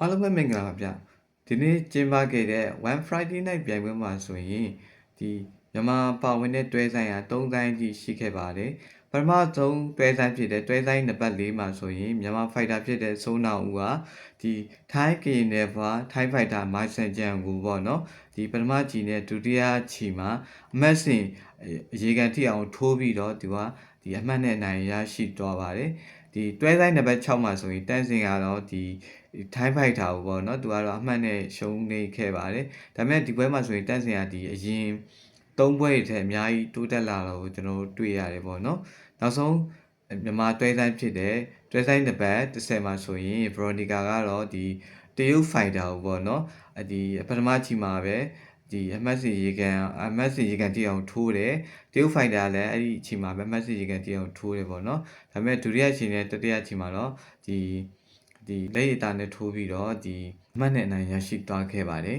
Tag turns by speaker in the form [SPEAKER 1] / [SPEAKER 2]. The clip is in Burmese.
[SPEAKER 1] အားလုံးပဲမင်္ဂလာပါဗျဒီနေ့ကျင်းပခဲ့တဲ့ One Friday Night ပြိုင်ပွဲမှာဆိုရင်ဒီမြန်မာပါဝင်တဲ့တွဲဆိုင်ဟာ3ဆိုင်ကြီးရှိခဲ့ပါတယ်ပထမဆုံးတွဲဆိုင်ဖြစ်တဲ့တွဲဆိုင်နံပါတ်4မှာဆိုရင်မြန်မာဖိုက်တာဖြစ်တဲ့စိုးနောင်ဦးဟာဒီထိုင်းကရင်နယ်ဘာထိုင်းဖိုက်တာမိုင်းဆန်ဂျန်ကိုပေါ့နော်ဒီပထမကြီးနဲ့ဒုတိယချီမှာအမတ်စင်အရေကန်ထိအောင်ထိုးပြီးတော့သူကဒီအမှတ်နဲ့နိုင်ရရှိသွားပါတယ် ဒီတွဲဆိုင်နံပါတ်6မှာဆိုရင်တန်းစင်ကတော့ဒီထိုင်းဖိုက်တာကိုပေါ့နော်သူကတော့အမှတ်နဲ့ရှုံးနေခဲ့ပါတယ်ဒါပေမဲ့ဒီပွဲမှာဆိုရင်တန်းစင်ကဒီအရင်သုံးပွဲတွေထက်အများကြီးတိုးတက်လာတော့ကိုကျွန်တော်တို့တွေ့ရတယ်ပေါ့နော်နောက်ဆုံးမြန်မာတွဲဆိုင်ဖြစ်တဲ့တွဲဆိုင်နံပါတ်10မှာဆိုရင်ဘရိုနီကာကတော့ဒီတရုတ်ဖိုက်တာကိုပေါ့နော်အဒီပထမချီမှာပဲ ဒီအမတ်စီရေကန်အမတ်စီရေကန်တီအောင်ထိုးတယ်တရုတ်ဖိုင်တာလည်းအဲ့ဒီအချိန်မှာပဲအမတ်စီရေကန်တီအောင်ထိုးတယ်ပေါ့နော်ဒါပေမဲ့ဒုတိယအချိန်နဲ့တတိယအချိန်မှာတော့ဒီဒီလက်ရည်တာနဲ့ထိုးပြီးတော့ဒီအမှတ်နဲ့အနိုင်ရရှိသွားခဲ့ပါတယ်